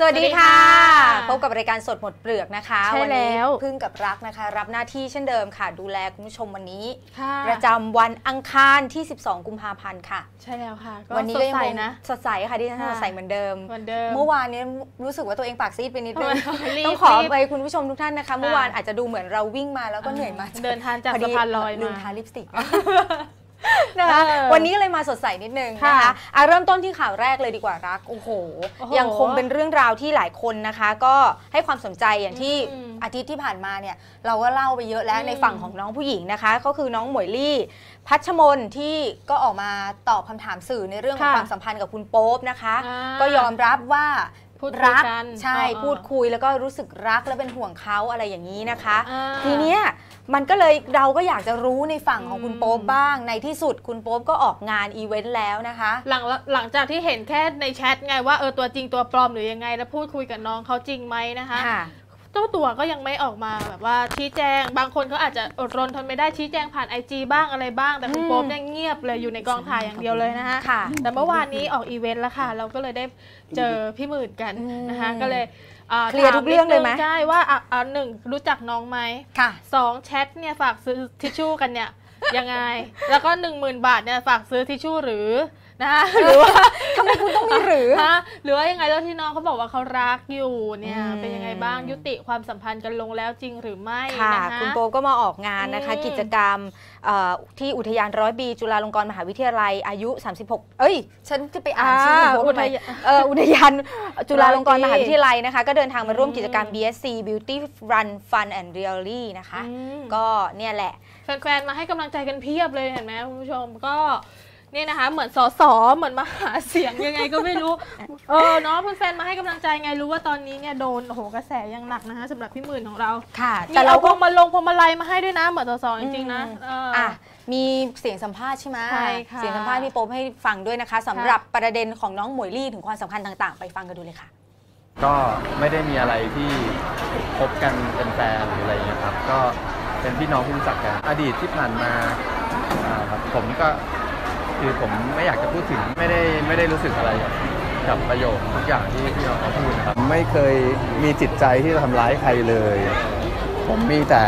สวัสดีค่ะสวัสดีค่ะ พบกับรายการสดหมดเปลือกนะคะใช่วันี้แล้วพึ่งกับรักนะคะ รับหน้าที่เช่นเดิมค่ะ ดูแลคุณผู้ชมวันนี้ ค่ะประจำวันอังคารที่ 12 กุมภาพันธ์ค่ะ ใช่แล้วค่ะก็วันี้สก็ดยังใสคงนะ สดใสค่ะที่ฉันค่ะสดใสเหมือนเดิม เหมือนเดิม เมื่อวานนี้รู้สึกว่าตัวเองปากซีดไปนิดนึงทำไมรีบต้องขอรีบไปคุณผู้ชมทุกท่านนะคะ เมื่อวานอาจจะดูเหมือนเราวิ่งมาแล้วก็เหนื่อยมาเดินทางจากพอสะพานลอยลืมมาทาลิปสติก นะคะเออวันนี้ก็เลยมาสดใสนิดนึงนะคะค่ะอะเริ่มต้นที่ข่าวแรกเลยดีกว่ารักโอ้โหโอ้โห ยังคงเป็นเรื่องราวที่หลายคนนะคะ ก็ให้ความสนใจอย่างที่อืมอาทิตย์ที่ผ่านมาเนี่ยเราก็เล่าไปเยอะแล้วอืมในฝั่งของน้องผู้หญิงนะคะ ก็คือน้องหมวยลี่ พัชมนที่ก็ออกมาตอบคำถามสื่อในเรื่องของค่ะความสัมพันธ์กับคุณโป๊ปนะคะอ่าก็ยอมรับว่า พูดคุยรักกันใช่เออพูดคุยแล้วก็รู้สึกรักและเป็นห่วงเขาอะไรอย่างนี้นะคะ อ่าทีเนี้ยมันก็เลยเราก็อยากจะรู้ในฝั่งของคุณอืม โป๊ปบ้าง ในที่สุดคุณโป๊ปก็ออกงานอีเวนต์แล้วนะคะ หลังหลังจากที่เห็นแค่ในแชทไงว่าเออตัวจริงตัวปลอมหรือยังไง แล้วพูดคุยกับน้องเขาจริงไหมนะคะ ค่ะเจ้าตัวก็ยังไม่ออกมาแบบว่าชี้แจง บางคนเขาอาจจะอดรนทนไม่ได้ชี้แจงผ่านไอจีบ้างอะไรบ้าง แต่คุณอืมโป๊ปเนี่ยเงียบเลยอยู่ในกองถ่ายอย่างเดียวเลยนะคะค่ะแต่เมื่อวานนี้ออกอีเวนต์แล้วค่ะ เราก็เลยได้เจอพี่หมื่นกันอืมนะคะก็เลยอ่าเคลียร์ทุกเรื่องเลยไหมถานิดนึใช่ว่าอะอะหนึ่งรู้จักน้องไหมค่ะสองแชทเนี่ยฝากซื้อทิชชู่กันเนี่ยยังไง แล้วก็หนึ่งหมื่นบาทเนี่ยฝากซื้อทิชชู่หรือ นะคะหรือว่าทำไมคุณต้องมีหรือฮะหรือว่ายังไงแล้วที่น้องเขาบอกว่าเขารักอยู่เนี่ยอืมเป็นยังไงบ้างยุติความสัมพันธ์กันลงแล้วจริงหรือไม่ค่ะนะคะคุณโป๊ปก็มาออกงานนะคะอืมกิจกรรมเอ่อที่อุทยานร้อยปีจุฬาลงกรณ์มหาวิทยาลัยอายุ 36 เอ้ย ฉันจะไปอ่านชื่อคุณโป๊ปอุทำไมทยานเอออุทยานจุฬาลงกรณ์ร้มอยปีหาวิทยาลัยนะคะ ก็เดินทางมาร่วมอืมกิจกรรม BSC Beauty Run Fun and Really นะคะอืมก็เนี่ยแหละแฟนๆมาให้กำลังใจกันเพียบเลยเห็นไหมคุณผู้ชมก็ เนี่ยนะคะ เหมือนสอสอเหมือนมาหาเสียงยังไงก็ไม่รู้ เออเนาะแฟนๆมาให้กำลังใจไงรู้ว่าตอนนี้เนี่ยโดนโอ้โหกระแสยังหนักนะคะสำหรับพี่หมื่นของเราค่ะมีแต่เราเอาพก็วงมาลงพวงมาลัยมาให้ด้วยนะ เหมือนสอสอจริงๆนะอืมเออออะมีเสียงสัมภาษณ์ใช่ไหมใช่ค่ะเสียงสัมภาษณ์พี่โป๊ปให้ฟังด้วยนะคะสำหรับประเด็นของน้องหมวยลี่ถึงความสำคัญต่างๆ ไปฟังกันดูเลยค่ะ ก็ไม่ได้มีอะไรที่คบกันเป็นแฟนหรืออะไรอย่างเงี้ยครับ ก็เป็นพี่น้องที่รู้จักกัน อดีตที่ผ่านมาอ่าครับผมก็ คือผมไม่อยากจะพูดถึงไม่ได้ไม่ได้รู้สึกอะไรกับกับประโยคทุกอย่างที่พี่น้องเขาพูดนะครับไม่เคยมีจิตใจที่จะทำร้ายใครเลย ผมมีแต่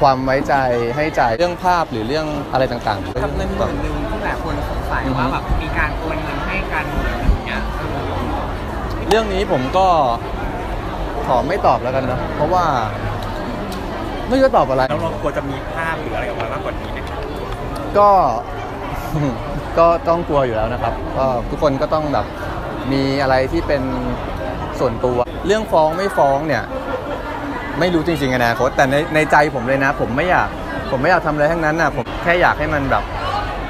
ความไว้ใจให้ใจเรื่องภาพหรือเรื่องอะไรต่างๆกับเงินหมื่นหนึ่งที่หลายคนสงสัยว่าแบบมีการโอนเงินให้กันอะไรอย่างเงี้ยเออเรื่องนี้ผมก็ขอไม่ตอบแล้วกันนะเพราะว่าไม่รู้จะตอบอะไรแล้วเราควรจะมีภาพหรืออะไรออกมามากกว่านี้ไหมครับก็ ก็ต้องกลัวอยู่แล้วนะครับก็ทุกคนก็ต้องแบบมีอะไรที่เป็นส่วนตัว เรื่องฟ้องไม่ฟ้องเนี่ย ไม่รู้จริงๆอนาคตแต่ในในใจผมเลยนะ ผมไม่อยากผมไม่อยากทำอะไรทั้งนั้นนะผมแค่อยากให้มันแบบ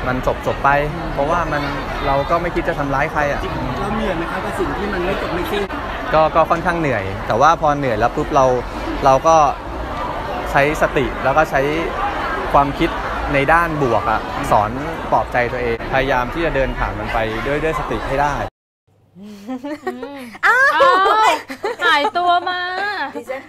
มันจบจบๆไป เพราะว่ามันเราก็ไม่คิดจะทำร้ายใครอะเราเหนื่อยไหมครับกับสิ่งที่มันไม่จบไม่สิ้นก็ก็ค่อนข้างเหนื่อย แต่ว่าพอเหนื่อยแล้วปุ๊บเราเราก็ใช้สติแล้วก็ใช้ความคิด ในด้านบวกอะสอนปลอบใจตัวเอง พยายามที่จะเดินผ่านมันไปด้วยด้วยสติให้ได้ อ้าวหายตัวมา ดิฉัน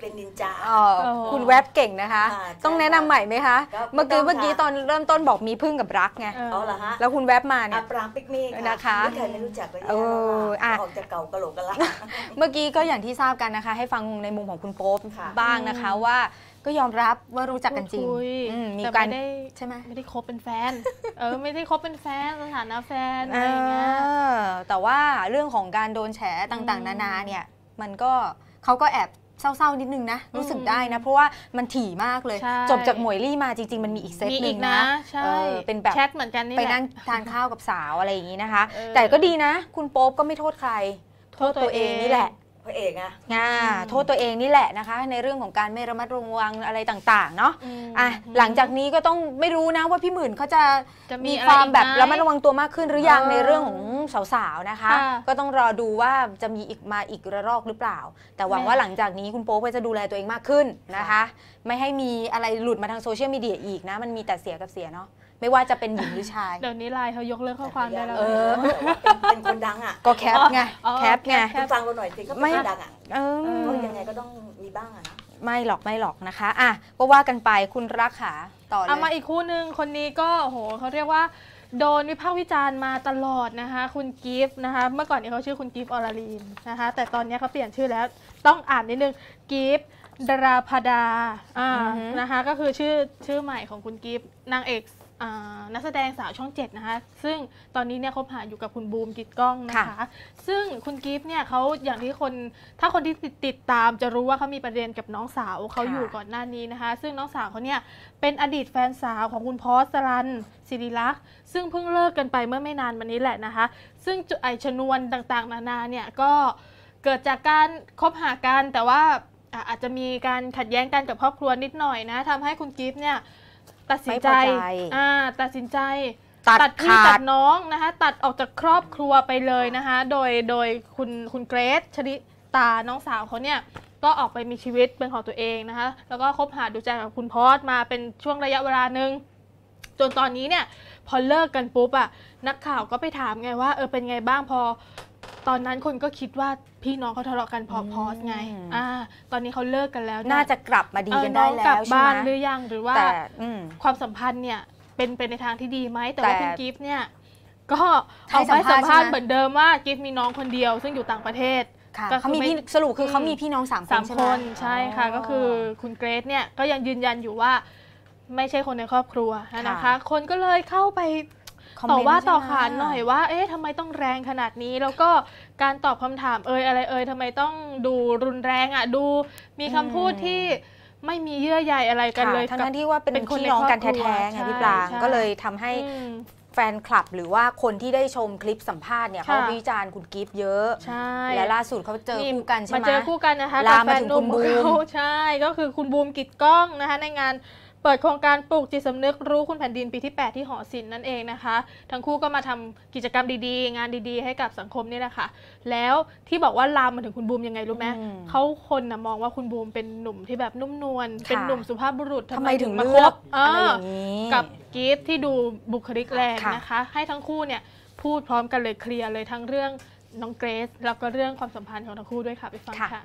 เป็นนินจา อ๋อโอ้คุณแวบเก่งนะคะ ค่ะต้องแนะนำใหม่ไหมคะครับเมื่อกี้ไม่ต้องเมื่อกี้ค่ะตอนเริ่มต้นบอกมีพึ่งกับรักไง เออ เอาเหรอฮะแล้วคุณแวบมาเนี่อาย ปรางปิกนิกนะคะไม่เคยไม่รู้จักเลยเอออะ ออกจากเก่ากะโหลกกันละ เมื่อกี้ก็อย่างที่ทราบกันนะคะ ให้ฟังในมุมของคุณโป๊ปค่ะบ้างนะคะว่า ก็ยอมรับว่ารู้จักกันจริงพูดคุยอืมมีแต่การไม่ได้ใช่ไหมไม่ได้คบเป็นแฟน เออไม่ได้คบเป็นแฟนสถานะแฟนอะเอไรอย่างเงี้ยอแต่ว่าเรื่องของการโดนแฉต่างอืมๆนานาเนี่ยมันก็เขาก็แอบเศร้าๆนิดนึงนะ รู้สึกอืมได้นะ เพราะว่ามันถี่มากเลยใช่จบจากหมวยลี่มาจริง ๆ มันมีอีกเซตมีหนึ่อีงกนะนะใช่เออเป็นแบบแชทเหมือนกันนี่ไปแหละนั่งทานข้าวกับสาวอะไรอย่างนี้นะคะเออแต่ก็ดีนะ คุณโป๊ปก็ไม่โทษใคร โทษตัวเองนี่แหละ พระเอกอะง่าอืมโทษตัวเองนี่แหละนะคะ ในเรื่องของการไม่ระมัดระวังอะไรต่างๆเนาะมอะหลังจากนี้ก็ต้องไม่รู้นะว่าพี่หมื่นเขาจะจะมีมีอะไรความแบบอีกไหมระมัดระวังตัวมากขึ้นหรือยังเออในเรื่องของสาวๆนะคะ ค่ะก็ต้องรอดูว่าจะมีอีกมาอีกระลอกหรือเปล่า แต่หวังแม่ ว่าหลังจากนี้คุณโป๊ปก็จะดูแลตัวเองมากขึ้นนะคะ ไม่ให้มีอะไรหลุดมาทางโซเชียลมีเดียอีกนะ มันมีแต่เสียกับเสียเนาะ ไม่ว่าจะเป็นหญิงหรือชายเดี๋ยวนี้ไลน์เขายกเลิกข้อความได้แล้วเออเป็นคนดังอะก็แคปไงอ๋อแคปไงแคคุณฟังเราหน่อยสิเขาเป็นไม่คนดังอะเออเขายังไงก็ต้องมีบ้างอะนะไม่หรอกไม่หรอกนะคะอะก็ว่ากันไปคุณรักขาต่อเลเอามายอีกคู่หนึ่งคนนี้ก็โอ้โหเขาเรียกว่าโดนวิพากษ์วิจารณ์มาตลอดนะคะ คุณกิฟต์นะคะ เมื่อก่อนเนี่ยเขาชื่อคุณกิฟต์อรลีนนะคะ แต่ตอนเนี้ยเขาเปลี่ยนชื่อแล้วต้องอ่านนิดนึงกิฟต์ดราพดาอ่าอือฮึนะคะ ก็คือชื่อชื่อใหม่ของคุณกิฟต์นางเอกอ่า นักแสดงสาวช่องเจ็ดนะคะ ซึ่งตอนนี้เนี่ยคบหาอยู่กับคุณบูมกิตกล้องนะคะ ซึ่งคุณกิฟต์เนี่ยเขาอย่างที่คนถ้าคนที่ติดติดตามจะรู้ว่าเขามีประเด็นกับน้องสาวเขาค่ะอยู่ก่อนหน้านี้นะคะ ซึ่งน้องสาวเขาเนี่ยเป็นอดีตแฟนสาวของคุณพอสรันศิริลักษณ์ซึ่งเพิ่งเลิกกันไปเมื่อไม่นานมานี้แหละนะคะ ซึ่งจุไอชนวนต่างๆ นานาเนี่ยก็เกิดจากการคบหากันแต่ว่าอะอาจจะมีการขัดแย้งกันกับครอบครัวนิดหน่อยนะทำให้คุณกิฟต์เนี่ย ตัดสินใจไม่พอใจ อ่าตัดสินใจตัดพี่ขาตัดด น้องนะคะ ตัดออกจากครอบครัวไปเลยนะคะ โดยโดยคุณคุณเกรซชลิตาน้องสาวเขาเนี่ยก็ออกไปมีชีวิตเป็นของตัวเองนะคะ แล้วก็คบหาดูใจกับคุณพอสมาเป็นช่วงระยะเวลาหนึ่งจนตอนนี้เนี่ย พอเลิกกันปุ๊บอะนักข่าวก็ไปถามไงว่าเออเป็นไงบ้างพอ ตอนนั้นคนก็คิดว่าพี่น้องเขาทะเลาะกันเพอพอสไงอืมอ่าตอนนี้เขาเลิกกันแล้วเยน่าจะกลับมาดีกันเออได้น้องแล้กลับวใช่บ้านไหมหรือยังหรือว่าแต่อืมความสัมพันธ์เนี่ยเป็นเป็นในทางที่ดีไหมแต่แต่ว่าคุณกิฟต์เนี่ยก็ให้ออกมาสัสัมมภาภาษษณ์ณ์ใช่ไหมเหมือนเดิมว่ากิฟต์มีน้องคนเดียว ซึ่งอยู่ต่างประเทศค่ะก็คือเขามีไม่พี่สรุปคือเขาอืมมีพี่น้องสามคนสามใช่ไหคมนใช่ค่ะอ๋อก็คือคุณเกรซเนี่ยก็ยังยืนยันอยู่ว่าไม่ใช่คนในครอบครัวนะคะค่ะคนก็เลยเข้าไป คมต่อเมนต์ว่าต่อใช่ไมขานหน่อยว่า เอ๊ะทำไมต้องแรงขนาดนี้ แล้วก็การตอบคำถามเอ่ยอะไรเอ่ยทำไมต้องดูรุนแรงอะดูมีคำพูดอืมที่ไม่มีเยื่อใยอะไรกันเลยค่ะทั้งกับนั้นที่ว่าเป็นเป็นคนพี่น้องกันในครอบครัวแท้ๆไงพี่ปรางใช่ก็เลยทำให้อืมแฟนคลับหรือว่าคนที่ได้ชมคลิปสัมภาษณ์เนี่ยค่ะเขาวิจารณ์คุณกิฟต์เยอะใช่และล่าสุดเขาเจอคู่กันใช่ไหมมาเจอคู่กันนะคะลากับแฟมานถึงหนุ่มคุณบูมเขาใช่ก็คือคุณบูมกิจกล้องนะคะในงาน เปิดโครงการปลูกจิตสำนึกรู้คุณแผ่นดินปีที่ 8 ที่หอศิลป์นั่นเองนะคะ ทั้งคู่ก็มาทำกิจกรรมดีๆ งานดีๆ ให้กับสังคมนี่แหละค่ะ แล้วที่บอกว่าลามมาถึงคุณบูมยังไงรู้ไหมอืมเขาคนนะมองว่าคุณบูมเป็นหนุ่มที่แบบนุ่มนวลค่ะเป็นหนุ่มสุภาพบุรุษทำไมถึงมาเลือกคบอะไรเอออย่างนี้กับกิฟต์ที่ดูบุคลิกแรงค่ะนะคะ ให้ทั้งคู่เนี่ยพูดพร้อมกันเลยเคลียร์เลยทั้งเรื่องน้องเกรซแล้วก็เรื่องความสัมพันธ์ของทั้งคู่ด้วยค่ะไปฟังค่ะค่ะ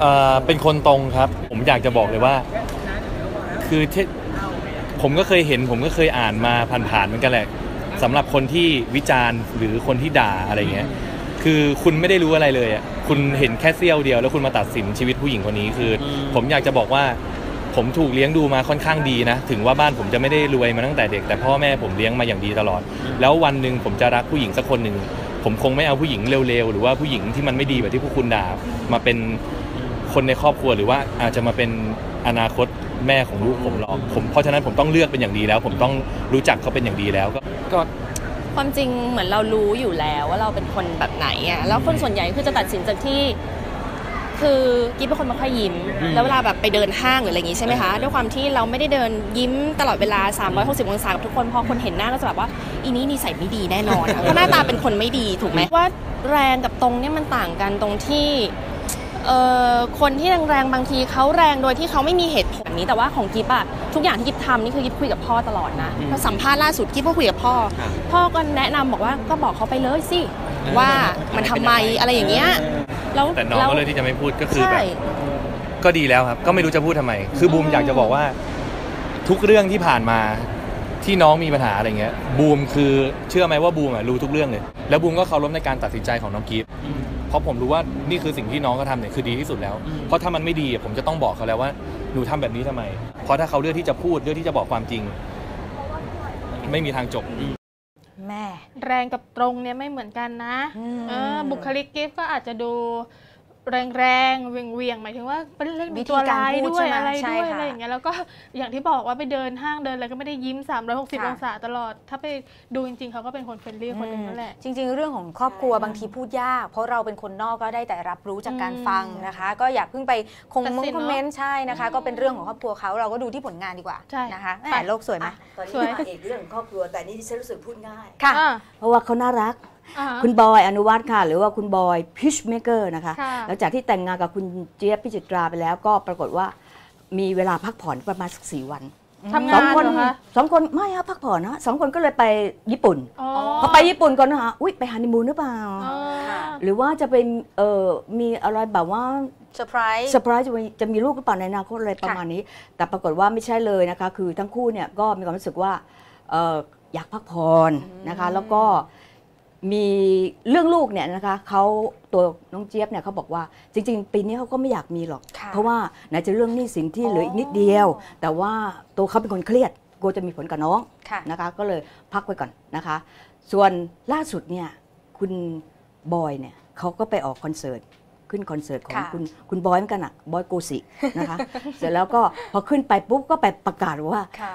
เอ่อเป็นคนตรงครับ ผมอยากจะบอกเลยว่า คือที่ผมก็เคยเห็นผมก็เคยอ่านมาผ่านๆเหมือนกันแหละสำหรับคนที่วิจารณ์หรือคนที่ด่าอะไรเงี้ยคือคุณไม่ได้รู้อะไรเลยอะคุณเห็นแค่เสี้ยวเดียว แล้วคุณมาตัดสินชีวิตผู้หญิงคนนี้คืออผมอยากจะบอกว่าผมถูกเลี้ยงดูมาค่อนข้างดีนะ ถึงว่าบ้านผมจะไม่ได้รวยมาตั้งแต่เด็ก แต่พ่อแม่ผมเลี้ยงมาอย่างดีตลอด แล้ววันหนึ่งผมจะรักผู้หญิงสักคนหนึ่งผมคงไม่เอาผู้หญิงเร็วๆ หรือว่าผู้หญิงที่มันไม่ดีแบบที่พวกคุณด่ามาเป็นคนในครอบครัวหรือว่าอาจจะมาเป็นอนาคต แม่ของลูกผมหรอกผมเพราะฉะนั้นผมต้องเลือกเป็นอย่างดีแล้ว ผมต้องรู้จักเขาเป็นอย่างดีแล้วก็ก็ความจริงเหมือนเรารู้อยู่แล้วว่าเราเป็นคนแบบไหนอะแล้วคนส่วนใหญ่คือจะตัดสินจากที่ คือกิ๊บเป็นคนไม่ค่อยยิ้ม แล้วเวลาแบบไปเดินห้างหรืออะไรอย่างงี้ใช่ไหมคะด้วยความที่เราไม่ได้เดินยิ้มตลอดเวลา 360องศากับทุกคนพอคนเห็นหน้าก็จะแบบว่าอีนี้นิสัยไม่ดีแน่นอนอะเพราะหน้าตาเป็นคนไม่ดีถูกไหมว่าแรงกับตรงเนี่ยมันต่างกันตรงที่เอ่อ คนที่แรงๆบางทีเขาแรงโดยที่เขาไม่มีเหตุผลแบบนี้แต่ว่าของกิ๊บอะทุกอย่างที่กิ๊บทำนี่คือกิ๊บคุยกับพ่อตลอดนะพอสัมภาษณ์ล่าสุดกิ๊บก็คุยกับพ่อ พ่อก็แนะนำบอกว่าก็บอกเขาไปเลยสิว่ามันทำไมอะไรอย่างเงี้ยแล้วแต่น้องแล้วก็เลยที่จะไม่พูดก็คือใช่แบบก็ดีแล้วครับ ก็ไม่รู้จะพูดทำไม คือบูมอยากจะบอกว่า ทุกเรื่องที่ผ่านมาที่น้องมีปัญหาอะไรเงี้ยบูมคือเชื่อไหมว่าบูมอะรู้ทุกเรื่องเลย แล้วบูมก็เคารพในการตัดสินใจของน้องกีฟ เพราะผมรู้ว่านี่คือสิ่งที่น้องเขาทำเนี่ยคือดีที่สุดแล้ว เพราะถ้ามันไม่ดีอะผมจะต้องบอกเขาแล้วว่าหนูทำแบบนี้ทำไม เพราะถ้าเขาเลือกที่จะพูดเลือกที่จะบอกความจริง ไม่มีทางจบ แม่ แรงกับตรงเนี่ยไม่เหมือนกันนะอืม เออบุคลิกกิฟต์ก็อาจจะดู แรงๆเวียงเวียงๆหมายถึงว่าเป็นเล่นเป็นตัวร้ายด้วยอะไรใช่ด้วยค่ะอะไรอย่างเงี้ยแล้วก็อย่างที่บอกว่าไปเดินห้างเดินอะไรก็ไม่ได้ยิ้ม 360ค่ะองศาตลอด ถ้าไปดูจริง ๆ เขาก็เป็นคนเฟรนลี่คนหนึ่งนั่นแหละ จริง ๆ เรื่องของครอบครัวบางทีพูดยาก เพราะเราเป็นคนนอกก็ได้แต่รับรู้จากการอืมฟังนะคะ ก็อย่าเพิ่งไปคงตัดมงสินคอมเมนต์ใช่นะคะ ก็เป็นเรื่องของครอบครัวเขาเราก็ดูที่ผลงานดีกว่าใช่นะคะแหไปมโลกสวยไหมอะตอนสนี้วยมาเอกเรื่องของครอบครัวแต่นี่ดิฉันรู้สึกพูดง่ายค่ะอ่าเพราะว่าเขาน่ารักอ่าคุณบอยอนุวัฒน์ค่ะ หรือว่าคุณบอยพิชเมเกอร์นะคะค่ะหลังจากที่แต่งงานกับคุณเจี๊ยบพิจิตราไปแล้ว ก็ปรากฏว่ามีเวลาพักผ่อนประมาณสักสี่วันทำสองงานคนเหรอคะสองคนไม่ฮะพักผ่อนนะสองคนก็เลยไปญี่ปุ่นอ๋อพอไปญี่ปุ่นก่อนนะคะอุ้ยไปฮันนีมูนหรือเปล่าอ๋อหรือว่าจะไปเออมีอะไรแบบว่าเซอร์ไพรส์เซอร์ไพรส์จะมีจะมีลูกหรือเปล่าในอนาคตอะไรประมาณนี้ แต่ปรากฏว่าไม่ใช่เลยนะคะ คือทั้งคู่เนี่ยก็มีความรู้สึกว่าเอออยากพักผ่อนนะคะ แล้วก็ มีเรื่องลูกเนี่ยนะคะเขาตัวน้องเจี๊ยบเนี่ยเขาบอกว่าจริง ๆ ปีนี้เขาก็ไม่อยากมีหรอกค่ะเพราะว่าไหนจะเรื่องหนี้สินที่เหลืออีกนิดเดียว แต่ว่าตัวเขาเป็นคนเครียดกลัวจะมีผลกับน้องค่ะนะคะ ก็เลยพักไว้ก่อนนะคะ ส่วนล่าสุดเนี่ยคุณบอยเนี่ยเขาก็ไปออกคอนเสิร์ตขึ้นคอนเสิร์ตของค่ะคุณคุณบอยเหมือนกันอะบอยโกสินะคะ เสร็จแล้วก็พอขึ้นไปปุ๊บก็ไปประกาศว่าค่ะ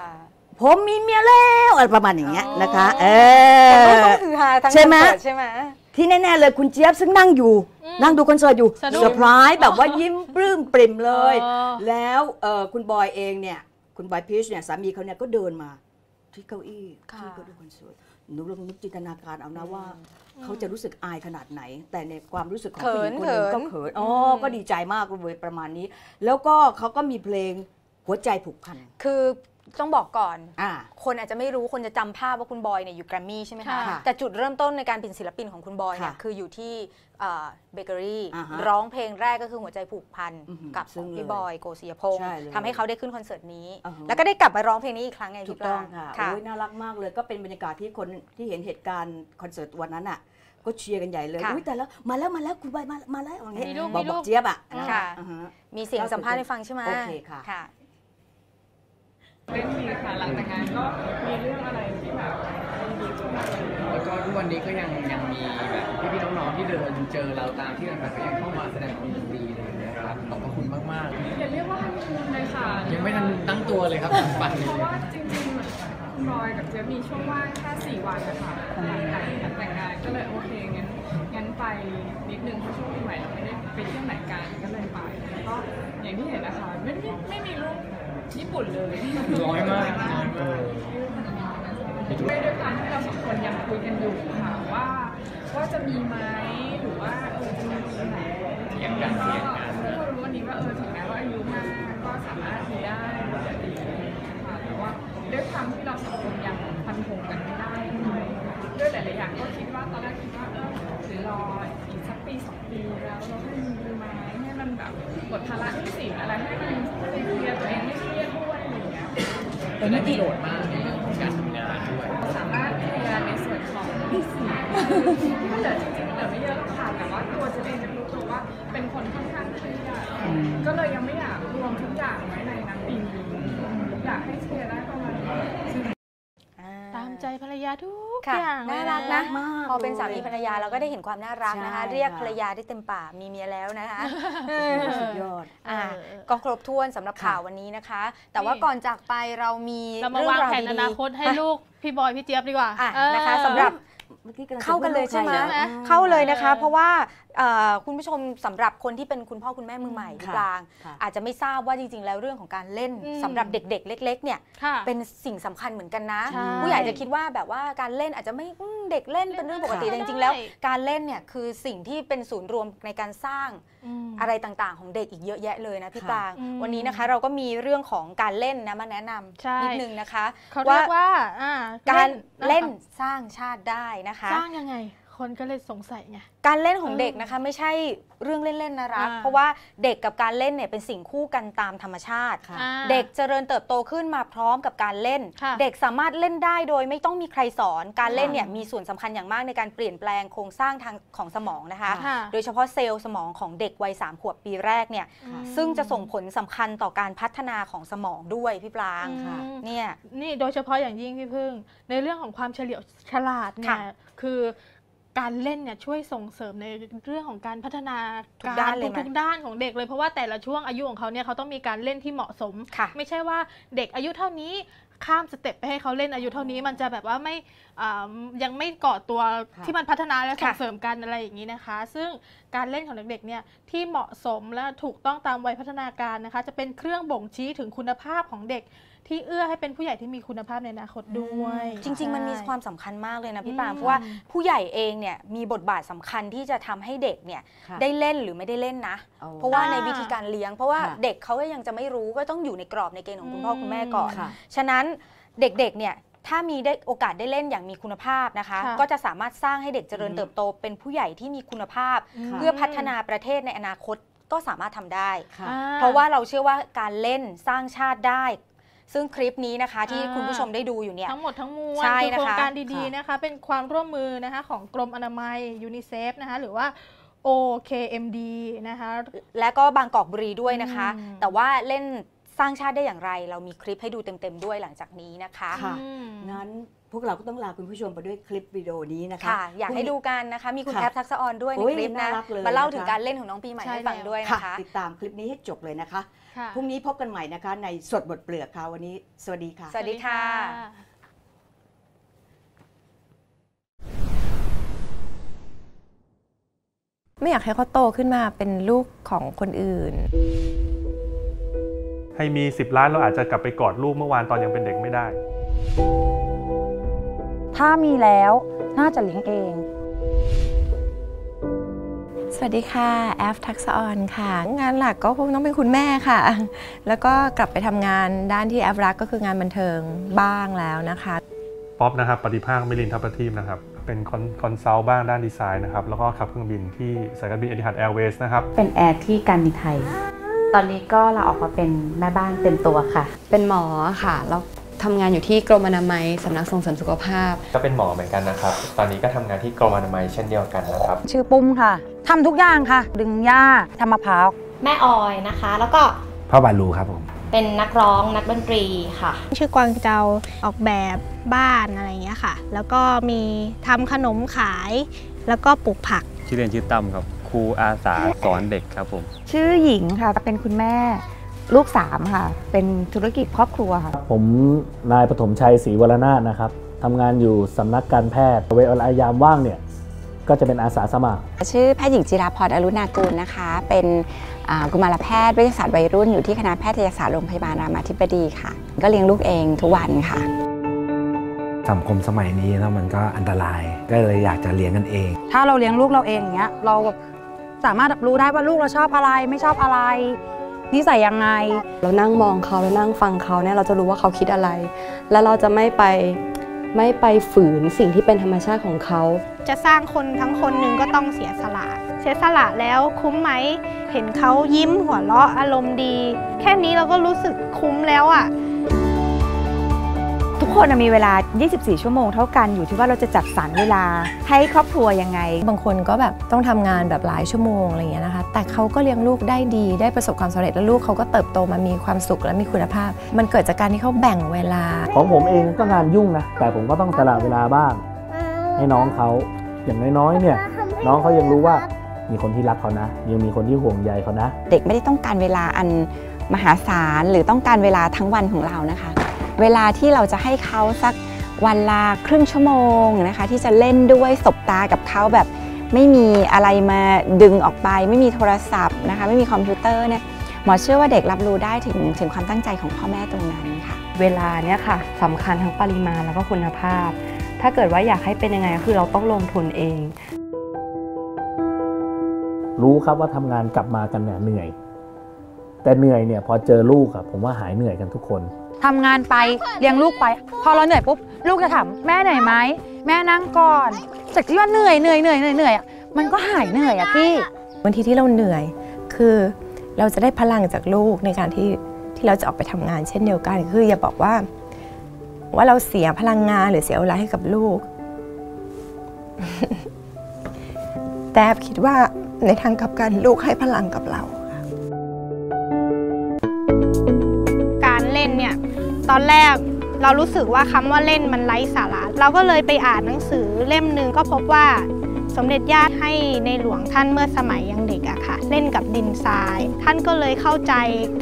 ผมมีเมียแล้วอะไรประมาณอย่างเงี้ยนะคะ เอแต่ก็อต้องฮือฮาทั้งใช่ไหมคอนเสิร์ตใช่ไหมที่แน่ๆเลยคุณเจี๊ยบซึ่งนั่งอยู่อืมนั่งดูคอนเสิร์ตอยู่สะดุ้งเซอร์ไพรส์แบบว่ายิ้มปลื้มปริ่มเลยอ๋อแล้วเอ่อคุณบอยเองเนี่ย คุณบอยพีชเนี่ยสามีเขาเนี่ยก็เดินมาที่เก้าอี้ค่ะที่เขาดูคอนเสิร์ตหนูลองนึกจินตนาการเอานะว่า เขาจะรู้สึกอายขนาดไหน แต่ในความรู้สึกของผู้หญิงคนหนึ่งก็เขินอ๋ออก็ดีใจมากเลยประมาณนี้ แล้วก็เขาก็มีเพลงหัวใจผูกพัน คือ ต้องบอกก่อน อ่า คนอาจจะไม่รู้คนจะจำภาพว่าคุณบอยเนี่ยอยู่แกรมมี่ใช่ไหมคะค่ะแต่จุดเริ่มต้นในการเป็นศิลปินของคุณบอยเนี่ยค่ะคืออยู่ที่เบเกอรี่อ่าฮะร้องเพลงแรกก็คือหัวใจผูกพันอื้อหือกับซึ้ของงพี่เลยบอยโกศิยพงศ์ใช่เลยทำให้เขาได้ขึ้นคอนเสิร์ตนี้ อ่าฮะ แล้วก็ได้กลับมาร้องเพลงนี้อีกครั้งไงถูกพี่ปต้ลาองค่ะค่ะ โอ้ยน่ารักมากเลยก็เป็นบรรยากาศที่คนที่เห็นเหตุการณ์คอนเสิร์ตวันนั้นอะ ก็เชียร์กันใหญ่เลยค่ะอุ้ยแต่แล้วมาแล้วมาแล้วคุณบอยมามาแล้วอย่างเงี้ยมีลูกบอกมีลูบอกกเจี๊ยบอะค่ะ อ่าฮะ มีเสียงสัมภาษณ์ให้ฟังใช่ไหมโอเคค่ะ ค่ะ เล่นดีค่ะหลังแต่งงานก็มีเรื่องอะไรที่แบบดีขึ้นมาแล้วก็ทุกวันนี้ก็ยังยังมีแบบพี่ๆน้องๆที่เดินเจอเราตามที่ต่างๆก็ยังเข้ามาแสดงความยินดีเลยนะครับขอบพระคุณมากอย่าเรียกว่าฮันนีมูนเลยค่ะ ๆ ยังไม่ทันตั้งตัวเลยครับปันเลเพราะยว่าจริงๆเหมือนคุณบอยกับเจ๊ยบมีช่วงว่างแค่สี่วันนะคะหลังจากที่แต่งงานก็เลยโอเคงั้นงั้นไปนิดนึงเพราะช่วงปีใหม่เราไม่ได้ไปเที่ยวไหนกันก็เลยไปแล้วก็อย่างที่เห็นนะคะไม่ไม่ไม่มีรูป ญี่ปุ่นเลยน้อยมากไม่ด้วยความที่เราสองคนยังคุยกันอยู่ค่ะว่าว่าจะมีไหมหรือว่าเออจะมีปีไหนเถียงกันเถียงกันทุกคนรู้วันนี้ว่าเออถึงแม้ว่าอายุมากก็สามารถมีได้ปกติค่ะแต่ว่าด้วยความที่เราสองคนยังพันธงกันไม่ได้ด้วยด้วยหลายๆอย่างก็คิดว่าตอนแรกคิดว่าเออหรือรออีกสักปีสองปีแล้วเราให้มีดีไหมให้มันแบบหมดภาระหนี้สินอะไรให้มัน จะได้ประโยชน์มากในเรื่องของการทำงานด้วย สามารถทำงานในส่วนของหนี้สินที่มันเหลือจริงๆเหลือไม่เยอะหรอกค่ะแต่ว่าตัวจะเองจะรู้ตัวว่าเป็นคนค่อนข้างเครียดก็เลยยังไม่อยากรวมทุกอย่างไว้ในนั้นปีนี้อยากให้เคลียร์ได้ประมาณนี้ ตามใจภรร ยาทุกค่ะอย่างน่ารักนะมากพอเป็นเลยสามีภรรยาเราก็ได้เห็นความน่ารักนะคะใช่เรียกค่ะภรรยาได้เต็มปากมีเมียแล้วนะคะสุดยอดอ่าเออก็ครบถ้วนสำหรับค่ะข่าววันนี้นะคะ แต่ว่าก่อนจากไปเรามีเรามาวางแผนอนาคตให้ลูกพี่บอยพี่เจี๊ยบดีกว่าอะเออนะคะสำหรับเมื่อกี้กำลังจะเข้ากันเลยใช่ไหมพูดว่าใครอะเข้าเลยนะคะเออเพราะว่าเอ่อ คุณผู้ชมสำหรับคนที่เป็นคุณพ่อคุณแม่มือใหม่ค่ะกลาง ค่ะอาจจะไม่ทราบว่าจริง ๆ แล้วเรื่องของการเล่นอืม สำหรับเด็ก ๆ เล็ก ๆ เนี่ย ค่ะ เป็นสิ่งสำคัญเหมือนกันนะ ใช่ผู้ใหญ่จะคิดว่าแบบว่าการเล่นอาจจะไม่อืมเด็กเล่นเป็นเรื่องปกติค่ะแต่จริงๆแล้ว การเล่นเนี่ยคือสิ่งที่เป็นศูนย์รวมในการสร้างม อะไรต่างๆ ของเด็กอีกเยอะแยะเลยนะพี่ค่ะปราง อืมวันนี้นะคะเราก็มีเรื่องของการเล่นนะมาแนะนใช่ำนิดนึงนะคะเขาเรียกว่าอ่าการเล่นอะสร้างชาติได้นะคะ สร้างยังไง คนก็เลยสงสัยไง การเล่นของเออเด็กนะคะ ไม่ใช่เรื่องเล่นๆนะรัก อ่า เพราะว่าเด็กกับการเล่นเนี่ยเป็นสิ่งคู่กันตามธรรมชาติ ค่ะ อ่า เด็กเจริญเติบโตขึ้นมาพร้อมกับการเล่น ค่ะเด็กสามารถเล่นได้โดยไม่ต้องมีใครสอน การเล่นค่ะเนี่ยมีส่วนสำคัญอย่างมากในการเปลี่ยนแปลงโครงสร้างทางของสมองนะคะ ค่ะ โดยเฉพาะเซลล์สมองของเด็กวัย3ขวบปีแรกเนี่ย อืม ซึ่งจะส่งผลสำคัญต่อการพัฒนาของสมองด้วยพี่ปรางอืมเนี่ย นี่โดยเฉพาะอย่างยิ่งพี่พึ่ง ในเรื่องของความเฉลียวฉลาดเนี่ค่ะยคือ การเล่นเนี่ยช่วยส่งเสริมในเรื่องของการพัฒนาทุกการด้านเลยไหมทุกๆด้านของเด็กเลยเพราะว่าแต่ละช่วงอายุของเขาเนี่ยเขาต้องมีการเล่นที่เหมาะสม ค่ะ ไม่ใช่ว่าเด็กอายุเท่านี้ข้ามสเต็ปไปให้เขาเล่นอายุเท่านี้มันจะแบบว่าไม่อ่ายังไม่เกาะตัวค่ะที่มันพัฒนาและส่งค่ะ เสริมกันอะไรอย่างนี้นะคะ ซึ่งการเล่นของเด็กๆเนี่ยที่เหมาะสมและถูกต้องตามวัยพัฒนาการนะคะ จะเป็นเครื่องบ่งชี้ถึงคุณภาพของเด็ก ที่เอื้อให้เป็นผู้ใหญ่ที่มีคุณภาพในอนาคตด้วย จริง ๆ มันมีใช่ความสำคัญมากเลยนะพี่ปรางอืมเพราะว่าผู้ใหญ่เองเนี่ยมีบทบาทสำคัญที่จะทำให้เด็กเนี่ยค่ะได้เล่นหรือไม่ได้เล่นนะเอาเพราะว่าอ่าในวิธีการเลี้ยง เพราะว่าค่ะ เด็กเขาก็ยังจะไม่รู้ก็ต้องอยู่ในกรอบในเกณฑ์ของคุณพ่อคุณแม่ก่อน ค่ะ ฉะนั้นเด็กๆ เนี่ยถ้ามีได้โอกาสได้เล่นอย่างมีคุณภาพนะคะ ค่ะก็จะสามารถสร้างให้เด็กเจริญอืม เติบโตเป็นผู้ใหญ่ที่มีคุณภาพ ค่ะ เพื่อพัฒนาประเทศในอนาคตก็สามารถทำได้ ค่ะ อ่ เพราะว่าเราเชื่อว่าการเล่นสร้างชาติได้ ซึ่งคลิปนี้นะคะที่อ่าคุณผู้ชมได้ดูอยู่เนี่ยทั้งหมดทั้งมวลใช่คือโครงนะคะการดีๆนะคะ เป็นความร่วมมือนะคะของกรมอนามัยยูนิเซฟนะคะหรือว่า OKMD นะคะและก็บางกอกบุรีด้วยนะคะอืมแต่ว่าเล่นสร้างชาติได้อย่างไร เรามีคลิปให้ดูเต็มๆด้วยหลังจากนี้นะคะค่ะอืมงั้น พวกเราก็ต้องลาคุณผู้ชมไปด้วยคลิปวิดีโอนี้นะคะค่ะอยากให้พรุ่งนี้ดูกันนะคะ มีคุณค่ะแอปทักษะออนด้วยในโอ้ยคลิปนะน่ารักเลยมาเล่านะคะถึงการเล่นของน้องปีใหม่ใช่ให้ฟังแล้วด้วยค่ะนะคะ ติดตามคลิปนี้ให้จบเลยนะคะค่ะพรุ่งนี้พบกันใหม่นะคะ ในสดบทเปลือกค่ะวันนี้ สวัสดีค่ะ สวัสดีค่ะไม่อยากให้เขาโตขึ้นมาเป็นลูกของคนอื่น ให้มี 10 ล้านเราอาจจะกลับไปกอดลูกเมื่อวานตอนยังเป็นเด็กไม่ได้ ถ้ามีแล้วน่าจะเลี้ยงเอง สวัสดีค่ะ แอฟทักษะออนค่ะ งานหลักก็คงต้องเป็นคุณแม่ค่ะ แล้วก็กลับไปทำงานด้านที่แอฟรักก็คืองานบันเทิงบ้างแล้วนะคะป๊อปนะครับ ปฏิภาคมิลินทัพประทีปนะครับ เป็นคอนคอนซัลท์บ้างด้านดีไซน์นะครับ แล้วก็ขับเครื่องบินที่สายการบินเอติฮัดแอร์เวย์นะครับ เป็นแอร์ที่การบินไทย ตอนนี้ก็ลาออกมาเป็นแม่บ้านเต็มตัวค่ะ เป็นหมอค่ะ แล้ว ทำงานอยู่ที่กรมอนามัยสำนักส่งเสริมสุขภาพ ก็เป็นหมอเหมือนกันนะครับ ตอนนี้ก็ทำงานที่กรมอนามัยเช่นเดียวกันนะครับ ชื่อปุ้มค่ะทำทุกอย่างค่ะ ดึงหญ้าทำมะพร้าวแม่ออยนะคะ แล้วก็พ่อบาลูครับผม เป็นนักร้องนักดนตรีค่ะ ชื่อกวางเจาออกแบบบ้านอะไรอย่างเงี้ยค่ะ แล้วก็มีทำขนมขาย แล้วก็ปลูกผัก ชื่อเรียนชื่อตั้มครับ ครูอาสาสอนเด็กครับผม ชื่อหญิงค่ะเป็นคุณแม่ ลูกสามค่ะ เป็นธุรกิจครอบครัวค่ะ ผมนายปฐมชัยศรีวรนาถนะครับทำงานอยู่สำนักการแพทย์เวลายามว่างเนี่ยก็จะเป็นอาสาสมัคร ชื่อแพทย์หญิงจิราพรอรุณากูลนะคะ เป็นอ่ากุมารแพทย์วิทยาศาสตร์วัยรุ่นอยู่ที่คณะแพทยศาสตร์โรงพยาบาลรามาธิบดีค่ะ ก็เลี้ยงลูกเองทุกวันค่ะ สังคมสมัยนี้แล้วมันก็อันตรายก็เลยอยากจะเลี้ยงกันเอง ถ้าเราเลี้ยงลูกเราเองอย่างเงี้ยเราแบบสามารถรู้ได้ว่าลูกเราชอบอะไรไม่ชอบอะไร นิสัยยังไง เรานั่งมองเขาแล้วนั่งฟังเขาเนี่ยเราจะรู้ว่าเขาคิดอะไร แล้วเราจะไม่ไปไม่ไปฝืนสิ่งที่เป็นธรรมชาติของเขา จะสร้างคนทั้งคนหนึ่งก็ต้องเสียสละ เสียสละแล้วคุ้มไหม เห็นเขายิ้มหัวเราะอารมณ์ดี แค่นี้เราก็รู้สึกคุ้มแล้วอะ่ะ ทุกคนน่ะมีเวลา 24 ชั่วโมงเท่ากันอยู่ที่ว่าเราจะจัดสรรเวลาให้ครอบครัวยังไง บางคนก็แบบต้องทำงานแบบหลายชั่วโมงอะไรอย่างเงี้ยนะคะ แต่เขาก็เลี้ยงลูกได้ดีได้ประสบความสำเร็จแล้วลูกเขาก็เติบโตมามีความสุขและมีคุณภาพ มันเกิดจากการที่เขาแบ่งเวลา ของผมเองก็งานยุ่งนะแต่ผมก็ต้องสละเวลาบ้าง ให้น้องเขาอย่างน้อยๆเนี่ย น้องเขายังรู้ว่ามีคนที่รักเขานะ ยังมีคนที่ห่วงใยเขานะ เด็กไม่ได้ต้องการเวลาอันมหาศาลหรือต้องการเวลาทั้งวันของเรานะคะ เวลาที่เราจะให้เขาสักวันละครึ่งชั่วโมงนะคะ ที่จะเล่นด้วยสบตากับเขาแบบไม่มีอะไรมาดึงออกไป ไม่มีโทรศัพท์นะคะ ไม่มีคอมพิวเตอร์เนี่ยหมอเชื่อว่าเด็กรับรู้ได้ถึงถึงความตั้งใจของพ่อแม่ตรงนั้นค่ะ เวลาเนี่ยค่ะสำคัญทั้งปริมาณแล้วก็คุณภาพ ถ้าเกิดว่าอยากให้เป็นยังไงก็คือเราต้องลงทุนเอง รู้ครับว่าทำงานกลับมากันเนี่ยเหนื่อย แต่เหนื่อยเนี่ยพอเจอลูกอะผมว่าหายเหนื่อยกันทุกคน ทำงานไปเลี้ยงลูกไป พอเราเหนื่อยปุ๊บลูกจะถามแม่เหนื่อยไหมแม่นั่งก่อนจากที่ว่าเหนื่อยเหนื่อยเหนื่อยเหนื่อยเหนื่อยอะมันก็หายเหนื่อยอะพี่บางทีที่เราเหนื่อยคือเราจะได้พลังจากลูกในการที่ที่เราจะออกไปทำงานเช่นเดียวกัน คืออย่าบอกว่า ว่าเราเสียพลังงานหรือเสียเวลาให้กับลูก แต่แอบคิดว่าในทางกลับกันลูกให้พลังกับเรา ตอนแรกเรารู้สึกว่าคำว่าเล่นมันไร้สาระ เราก็เลยไปอ่านหนังสือเล่มหนึ่งก็พบว่าสมเด็จย่าให้ในหลวงท่านเมื่อสมัยยัง ค่ะ เล่นกับดินทราย ท่านก็เลยเข้าใจ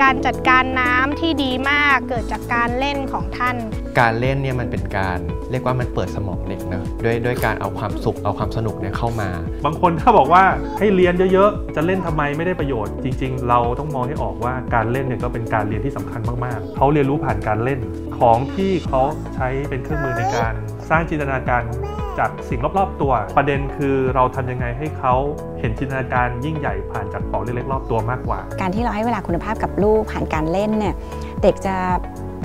การจัดการน้ำที่ดีมากเกิดจากการเล่นของท่าน การเล่นเนี่ยมันเป็นการเรียกว่ามันเปิดสมองเด็กเนอะด้วยด้วยการเอาความสุขเอาความสนุกเนี่ยเข้ามา บางคนถ้าบอกว่าให้เรียนเยอะๆ จะเล่นทำไมไม่ได้ประโยชน์ จริง ๆ เราต้องมองให้ออกว่าการเล่นเนี่ยก็เป็นการเรียนที่สำคัญมากๆ เขาเรียนรู้ผ่านการเล่น ของที่เขาใช้เป็นเครื่องมือในการสร้างจินตนาการ จากสิ่งรอบๆตัว ประเด็นคือเราทำยังไงให้เขาเห็นจินตนาการยิ่งใหญ่ผ่านจากของเล็กๆรอบตัวมากกว่า การที่เราให้เวลาคุณภาพกับลูกผ่านการเล่นเนี่ยเด็กจะ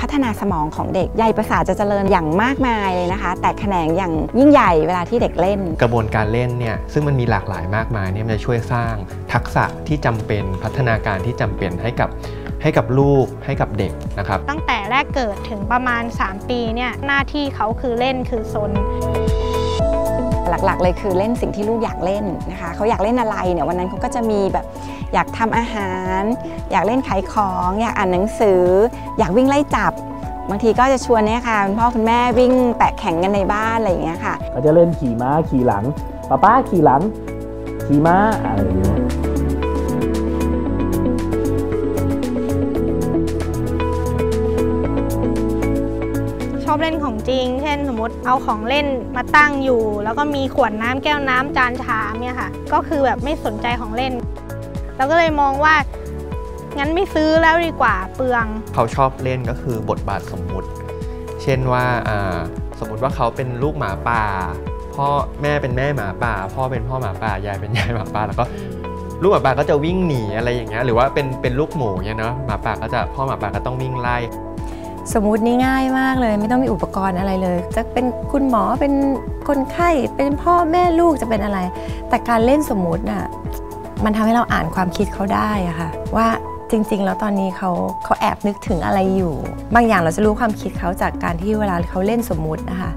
พัฒนาสมองของเด็กใยประสาทจะเจริญอย่างมากมายเลยนะคะ แต่แขนงอย่างยิ่งใหญ่เวลาที่เด็กเล่น กระบวนการเล่นเนี่ยซึ่งมันมีหลากหลายมากมายเนี่ยมันจะช่วยสร้างทักษะที่จำเป็นพัฒนาการที่จำเป็นให้กับให้กับลูกให้กับเด็กนะครับ ตั้งแต่แรกเกิดถึงประมาณ 3 ปีเนี่ยหน้าที่เขาคือเล่นคือซน หลักๆ เลยคือเล่นสิ่งที่ลูกอยากเล่นนะคะเขาอยากเล่นอะไรเนี่ยวันนั้นเขาก็จะมีแบบอยากทำอาหาร อยากเล่นขายของ อยากอ่านหนังสือ อยากวิ่งไล่จับบางทีก็จะชวนเนี่ยค่ะคุณพ่อคุณแม่วิ่งแตะแข่งกันในบ้านอะไรอย่างเงี้ยค่ะเขาจะเล่นขี่ม้าขี่หลังป้าป้าขี่หลังขี่ม้าอะไรอย่างเงี้ย จริง เช่นสมมติเอาของเล่นมาตั้งอยู่ แล้วก็มีขวดน้ำแก้วน้ำจานชามเนี่ยค่ะ ก็คือแบบไม่สนใจของเล่น เราก็เลยมองว่างั้นไม่ซื้อแล้วดีกว่าเปลือง เขาชอบเล่นก็คือบทบาทสมมุติ เช่นว่าอ่าสมมุติว่าเขาเป็นลูกหมาป่า พ่อแม่เป็นแม่หมาป่า พ่อเป็นพ่อหมาป่ายายเป็นยายหมาป่าแล้วก็ลูกหมาป่าก็จะวิ่งหนีอะไรอย่างเงี้ยหรือว่าเป็นเป็นลูกหมูเนี่ยเนาะหมาป่าก็จะพ่อหมาป่าก็ต้องวิ่งไล่ สมมุตินี่ง่ายมากเลย ไม่ต้องมีอุปกรณ์อะไรเลย จะเป็นคุณหมอเป็นคนไข้เป็นพ่อแม่ลูกจะเป็นอะไร แต่การเล่นสมมุติน่ะมันทำให้เราอ่านความคิดเขาได้อะค่ะ ว่าจริง ๆ แล้วตอนนี้เขาเขาแอบนึกถึงอะไรอยู่ บางอย่างเราจะรู้ความคิดเขาจากการที่เวลาเขาเล่นสมมุตินะคะ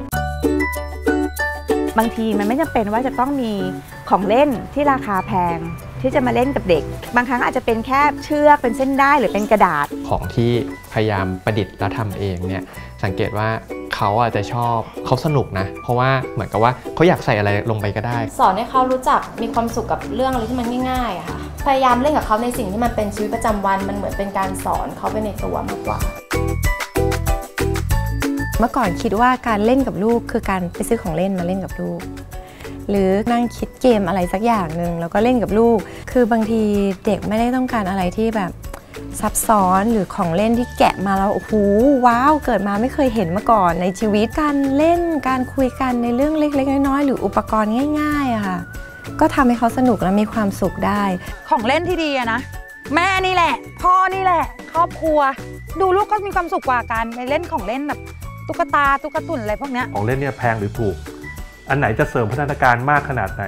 บางทีมันไม่จำเป็นว่าจะต้องมีของเล่นที่ราคาแพง ที่จะมาเล่นกับเด็ก บางครั้งอาจจะเป็นแค่เชือกเป็นเส้นได้หรือเป็นกระดาษของที่พยายามประดิษฐ์และทำเองเนี่ยสังเกตว่าเขาอาจจะชอบเขาสนุกนะ เพราะว่าเหมือนกับว่าเขาอยากใส่อะไรลงไปก็ได้ สอนให้เขารู้จักมีความสุขกับเรื่องอะไรที่มันง่ายๆอะค่ะพยายามเล่นกับเขาในสิ่งที่มันเป็นชีวิตประจำวันมันเหมือนเป็นการสอนเขาไปในตัวมากกว่า เมื่อก่อนคิดว่าการเล่นกับลูกคือการไปซื้อของเล่นมาเล่นกับลูก หรือนั่งคิดเกมอะไรสักอย่างหนึ่งแล้วก็เล่นกับลูก คือบางทีเด็กไม่ได้ต้องการอะไรที่แบบซับซ้อนหรือของเล่นที่แกะมาแล้วโอ้โหว้าวเกิดมาไม่เคยเห็นมาก่อนในชีวิตการเล่นการคุยกันในเรื่องเล็กๆน้อยๆหรืออุปกรณ์ง่ายๆอะค่ะ ก็ทำให้เขาสนุกและมีความสุขได้ ของเล่นที่ดีอะนะ แม่นี่แหละ พ่อนี่แหละ ครอบครัว ดูลูกก็มีความสุขกว่ากันในเล่นของเล่นแบบตุ๊กตาตุ๊กตุ่นอะไรพวกเนี้ยของเล่นเนี่ยแพงหรือถูก อันไหนจะเสริมพัฒนาการมากขนาดไหน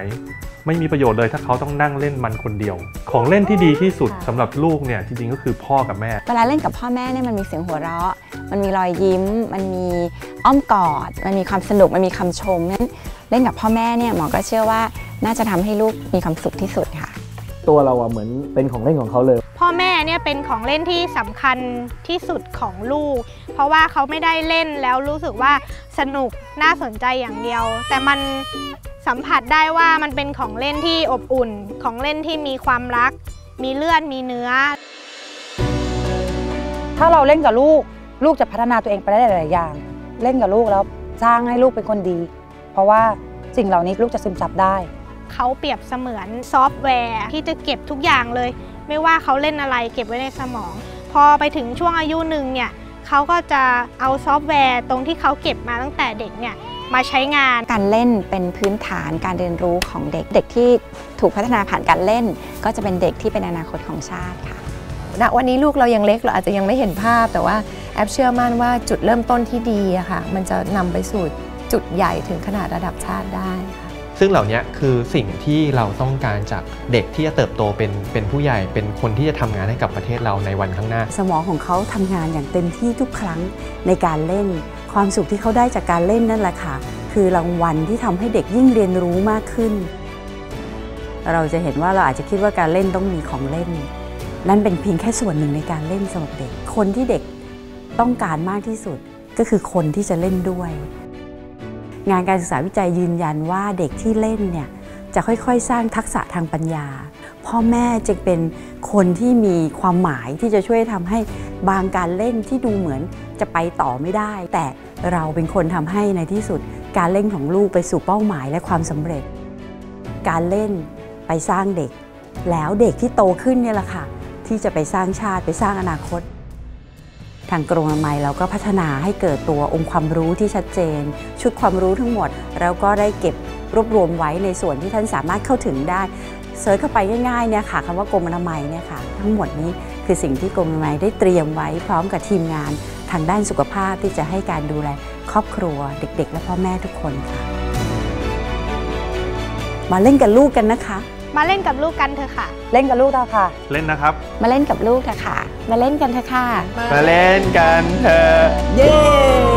ไม่มีประโยชน์เลยถ้าเขาต้องนั่งเล่นมันคนเดียว ของเล่นที่ดีที่สุดสำหรับลูกเนี่ยจริงๆก็คือพ่อกับแม่ เวลาเล่นกับพ่อแม่เนี่ยมันมีเสียงหัวเราะ มันมีรอยยิ้ม มันมีอ้อมกอด มันมีความสนุกมันมีคำชมนั้นเล่นกับพ่อแม่เนี่ยหมอก็เชื่อว่าน่าจะทำให้ลูกมีความสุขที่สุดค่ะ ตัวเราอะเหมือนเป็นของเล่นของเขาเลย พ่อแม่เนี่ยเป็นของเล่นที่สำคัญที่สุดของลูก เพราะว่าเขาไม่ได้เล่นแล้วรู้สึกว่าสนุกน่าสนใจอย่างเดียว แต่มันสัมผัสได้ว่ามันเป็นของเล่นที่อบอุ่น ของเล่นที่มีความรัก มีเลือดมีเนื้อ ถ้าเราเล่นกับลูกลูกจะพัฒนาตัวเองไปได้หลายๆอย่าง เล่นกับลูกแล้วสร้างให้ลูกเป็นคนดี เพราะว่าสิ่งเหล่านี้ลูกจะซึมซับได้ เขาเปรียบเสมือนซอฟต์แวร์ที่จะเก็บทุกอย่างเลย ไม่ว่าเขาเล่นอะไรเก็บไว้ในสมอง พอไปถึงช่วงอายุหนึ่งเนี่ย เขาก็จะเอาซอฟต์แวร์ตรงที่เขาเก็บมาตั้งแต่เด็กเนี่ยมาใช้งานการเล่นเป็นพื้นฐานการเรียนรู้ของเด็ก เด็กที่ถูกพัฒนาผ่านการเล่น ก็จะเป็นเด็กที่เป็นอนาคตของชาติค่ะณวันนี้ลูกเรายังเล็กเราอาจจะยังไม่เห็นภาพ แต่ว่าแอปเชื่อมั่นว่าจุดเริ่มต้นที่ดีอะค่ะ มันจะนำไปสู่จุดใหญ่ถึงขนาดระดับชาติได้ค่ะ ซึ่งเหล่านี้คือสิ่งที่เราต้องการจากเด็กที่จะเติบโตเป็นเป็นผู้ใหญ่ เป็นคนที่จะทำงานให้กับประเทศเราในวันข้างหน้า สมองของเขาทำงานอย่างเต็มที่ทุกครั้งในการเล่น ความสุขที่เขาได้จากการเล่นนั่นแหละค่ะ คือรางวัลที่ทำให้เด็กยิ่งเรียนรู้มากขึ้น เราจะเห็นว่าเราอาจจะคิดว่าการเล่นต้องมีของเล่น นั่นเป็นเพียงแค่ส่วนหนึ่งในการเล่นสำหรับเด็ก คนที่เด็กต้องการมากที่สุดก็คือคนที่จะเล่นด้วย งานการศึกษาวิจัยยืนยันว่าเด็กที่เล่นเนี่ยจะค่อยๆ สร้างทักษะทางปัญญา พ่อแม่จึงเป็นคนที่มีความหมายที่จะช่วยทำให้บางการเล่นที่ดูเหมือนจะไปต่อไม่ได้ แต่เราเป็นคนทำให้ในที่สุด การเล่นของลูกไปสู่เป้าหมายและความสำเร็จ การเล่นไปสร้างเด็ก แล้วเด็กที่โตขึ้นเนี่ยแหละค่ะ ที่จะไปสร้างชาติไปสร้างอนาคต ทางกรมอนามัยเราก็พัฒนาให้เกิดตัวองค์ความรู้ที่ชัดเจน ชุดความรู้ทั้งหมดแล้วก็ได้เก็บรวบรวมไว้ในส่วนที่ท่านสามารถเข้าถึงได้เซิร์ชเข้าไปง่ายๆเนี่ยค่ะคำว่ากรมอนามัยเนี่ยค่ะทั้งหมดนี้คือสิ่งที่กรมอนามัยได้เตรียมไว้พร้อมกับทีมงานทางด้านสุขภาพที่จะให้การดูแลครอบครัวเด็ก ๆ และพ่อแม่ทุกคนค่ะ มาเล่นกับลูกกันนะคะ มาเล่นกับลูกกันเถอะค่ะ เล่นกับลูกเราค่ะ เล่นนะครับ มาเล่นกับลูกนะคะมาเล่นกันเถอะค่ะ มาเล่นกันเถอะ เย้